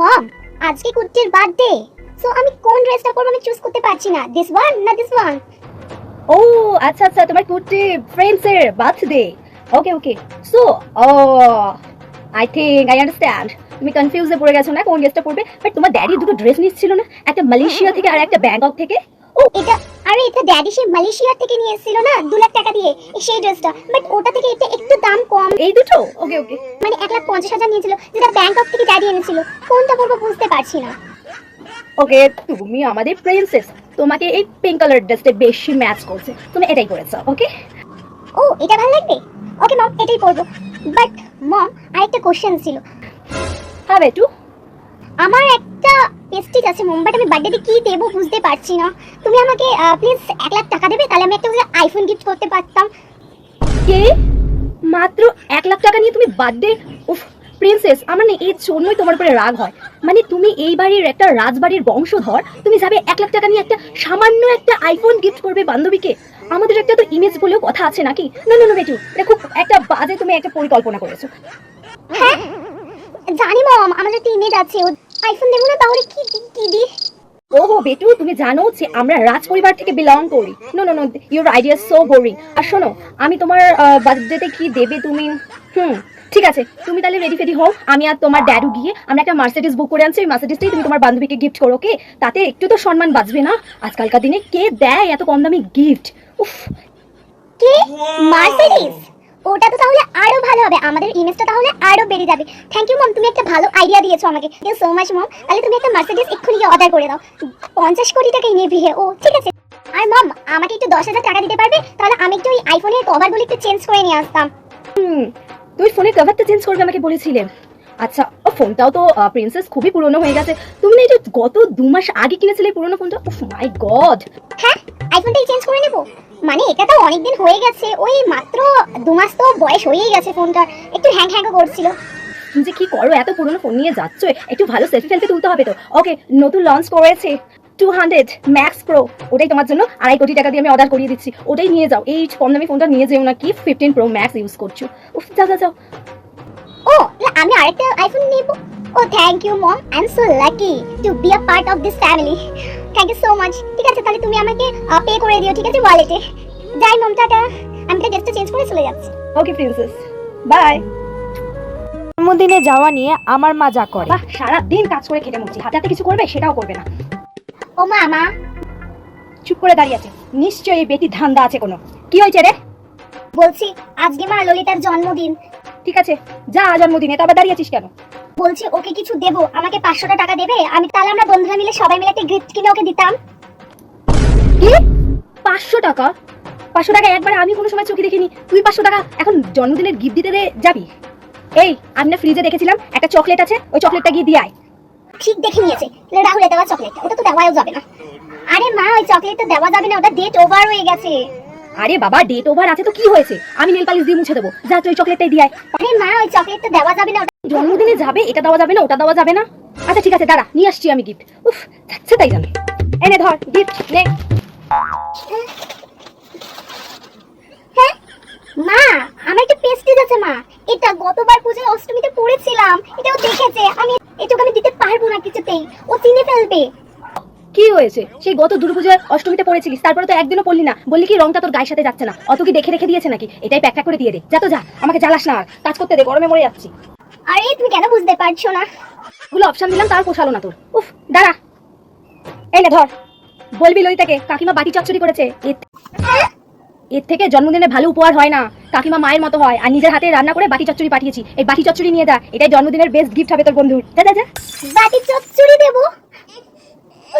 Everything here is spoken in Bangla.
মম আজকে কুট্টির বার্থডে সো আমি কোন ড্রেসটা পরবো আমি চুজ করতে পারছি না। দিস ওয়ান না দিস ওয়ান ও আচ্ছা আচ্ছা তোমার কুর্তি ফ্রেন্ডস এর birthday okay okay so oh I think I understand তুমি কনফিউজে পড়ে গেছো না কোন ড্রেসটা পরবে? বাট তোমার ড্যাডি দুটো ড্রেস নিচ্ছিল না? একটা মালয়েশিয়া থেকে আর একটা ব্যাংকক থেকে? ও এটা আরে এটা ড্যাডি সে মালয়েশিয়া থেকে নিয়ে এসেছিল না? দু লাখ টাকা দিয়ে সেই ড্রেসটা বাট ওটা থেকে এটা একটু দাম কম। এই দুটো? ওকে ওকে মানে এক লাখ পঞ্চাশ হাজার নিয়েছিল যেটা ব্যাংকক থেকে ড্যাডি এনেছিল। কোনটা পরবো বুঝতে পারছি না। ওকে তুমি আমাদের প্রিন্সেস তোমাকে এই পিঙ্ক কালার ড্রেসটা বেশি ম্যাচ করছে। তুমি এটাই করেছ ওকে ও এটা ভালো লাগবে? ওকে মম এটাই পরবো। বাট মম আরেকটা কোশ্চেন ছিল। হ্যাঁ বেটু? আমার একটা পেস্টিজ আছে মম বাট আমি বার্থডেতে কি দেবো বুঝতে পারছি না। তুমি আমাকে প্লিজ এক লাখ টাকা দেবে তাহলে আমি একটা আইফোন গিফট করতে পারতাম। কে? মাত্র এক লাখ টাকা নিয়ে তুমি বার্থডে উফ প্রিন্সেস আমার না এর জন্যই তোমার উপরে রাগ হয়। মানে তুমি এই বাড়ির একটা রাজবাড়ির বংশধর তুমি যাবে এক লাখ টাকা নিয়ে একটা সামান্য একটা আইফোন গিফট করবে বান্ধবীকে। আমাদের একটা তো ইমেজ বলেও কথা আছে নাকি? না না না বেটু এটা খুব একটা বাজে তুমি একটা পরিকল্পনা করেছ। হ্যাঁ জানি মম আমাদের একটা ইমেজ আছে আইফোন দেবো না তাহলে কি দি- কি দি? ওহো বেটু তুমি জানো যে আমরা রাজ পরিবার থেকে বিলং করি। No no no your idea so boring আর শোনো আমি তোমার বার্থডেতে কি দেবে তুমি? হুম ঠিক আছে তুমি তাহলে রেডি ফেডি হও। আমি আর তোমার ড্যাডু গিয়ে আমরা একটা মার্সিডিস বুক করে আনছি ওই মার্সিডিসটাই তুমি তোমার বান্ধবীকে গিফট করো ওকে তাতে একটু তো সম্মান বাঁচবে না। আজকালকার দিনে কে দেয় এত কম দামি গিফট উফ। কি? মার্সিডিজ ওটা তো তাহলে আরও ভালো হবে। আমাদের ইমেজটা তাহলে আরও বেড়ে যাবে। থ্যাংক ইউ মম তুমি একটা ভালো আইডিয়া দিয়েছ আমাকে। ইউ সো মাচ মম তাহলে তুমি একটা মার্সিডিজ এক্ষুনি গিয়ে অর্ডার করে দাও। পঞ্চাশ কোটি টাকা নিয়ে বিয়ে ও ঠিক আছে। আর মম আমাকে একটু দশ হাজার টাকা দিতে পারবে? তাহলে আমি একটু ওই আইফোনের কভারগুলো একটু চেঞ্জ করে নিয়ে আসতাম। হুম তুমি ফোনের কভারটা চেঞ্জ করবে আমাকে বলেছিলে। আচ্ছা ও ফোনটাও তো প্রিন্সেস খুবই পুরনো হয়ে গেছে। তুমি না এটা গত দু মাস আগে কিনেছিলে পুরনো ফোনটা উফ মাই গড হ্যাঁ? আইফোনটাই চেঞ্জ করে নেব? মানে এটা তো অনেকদিন হয়ে গেছে ওই মাত্র দু মাস তো বয়স হয়েই গেছে ফোনটার। একটু হ্যাং হ্যাংও করছিল। তুমি যে কি করো এত পুরনো ফোন নিয়ে যাচ্ছ একটু ভালো সেলফি সেলফি তুলতে হবে তো। ওকে নতুন লঞ্চ করেছে টু হান্ড্রেড ম্যাক্স প্রো ওটাই তোমার জন্য আড়াই কোটি টাকা দিয়ে আমি অর্ডার করিয়ে দিচ্ছি। ওটাই নিয়ে যাও। এই কম দামি ফোনটা নিয়ে যেও না কি ফিফটিন প্রো ম্যাক্স ইউজ করছ। উফ যাও যাও যাও। ও আমি আরেকটা আইফোন নেব। ও thank you mom I am so lucky to be a part of this family thank you so much ঠিক আছে তাহলে তুমি আমাকে পে করে দিও ঠিক আছে ওয়ালেটে যাই মম টাটা। আমি তো ড্রেসটা চেঞ্জ করে চলে যাচ্ছি। ওকে প্রিন্সেস বাই জন্মদিনে যাওয়া নিয়ে আমার মা যা করে। বাহ সারা দিন কাজ করে খেটে মরছি। হাতে হাতে কিছু করবে সেটাও করবে না। ও মা মা। চুপ করে দাঁড়িয়ে আছে। নিশ্চয়ই এই বেটি ধান্দা আছে কোনো। কি হয়েছে রে? বলছি আজকে মা ললিতার জন্মদিন। ঠিক আছে যা জন্মদিনে তবে দাঁড়িয়ে আছিস কেন? বলছি ওকে কিছু দেবো আমাকে পাঁচশোটা টাকা দেবে আমি তাহলে আমরা বন্ধুরা মিলে সবাই মিলে একটা গিফট কিনে ওকে দিতাম। কি? পাঁচশো টাকা? পাঁচশো টাকা একবার আমি কোনো সময় চোখে দেখিনি। তুই পাঁচশো টাকা এখন জন্মদিনের গিফট দিতে দে যাবি? এই আমি না ফ্রিজে দেখেছিলাম একটা চকলেট আছে ওই চকলেটটা গিয়ে দিয়ে আয়। ঠিক দেখে নিয়েছে রাহুলে দেওয়া চকলেট ওটা তো দেওয়াও যাবে না। আরে মা ওই চকলেটটা দেওয়া যাবে না ওটা ডেট ওভার হয়ে গেছে। আরে বাবা ডেট ওভার আছে তো কি হয়েছে? আমি নেল পালিশ দিয়ে মুছে দেবো। যা তুই চকলেটটাই দিয়ে আয়। আরে মা ওই চকলেটটা দেওয়া যাবে না জন্মদিনে যাবে এটা দেওয়া যাবে না ওটা দেওয়া যাবে না। আচ্ছা ঠিক আছে দাঁড়া নিয়ে আসছি আমি গিফট উফ যাচ্ছে তাই জানে। এনে ধর গিফট নে। হ্যাঁ? মা আমার একটা পেস্টিজ আছে মা। এটা গতবার পূজায় অষ্টমীতে পড়েছিলাম এটাও দেখেছে। আমি এটুকু আমি দিতে পারব না কিছুতেই। ও চিনে ফেলবে। কি হয়েছে? সেই গত দুর্গাপূজায় অষ্টমীতে পড়েছিলিস তারপরে তো একদিনও পড়লি না। বললি কি রংটা তোর গায়ের সাথে যাচ্ছে না। অত কি দেখে রেখে দিয়েছে নাকি? এটাই প্যাক করে দিয়ে দে। যা তো যা আমাকে জ্বালাস না আর। কাজ করতে দে গরমে মরে যাচ্ছি। আরে তুমি কেন বুঝতে পারছ না? গুলো অপশন দিলাম তার পোষালো না তোর। উফ দাঁড়া। এই না ধর। বলবি ললিতাকে কাকিমা বাটি চচ্চড়ি করেছে। এর- এর থেকে জন্মদিনে ভালো উপহার হয় না। কাকিমা মায়ের মতো হয়। আর নিজের হাতে রান্না করে বাটি চচ্চড়ি পাঠিয়েছি। এই বাটি চচ্চড়ি নিয়ে যা। এটাই জন্মদিনের বেস্ট গিফট হবে তোর বন্ধুর। যা যা যা। বাটি চচ্চড়ি দেবো? 啊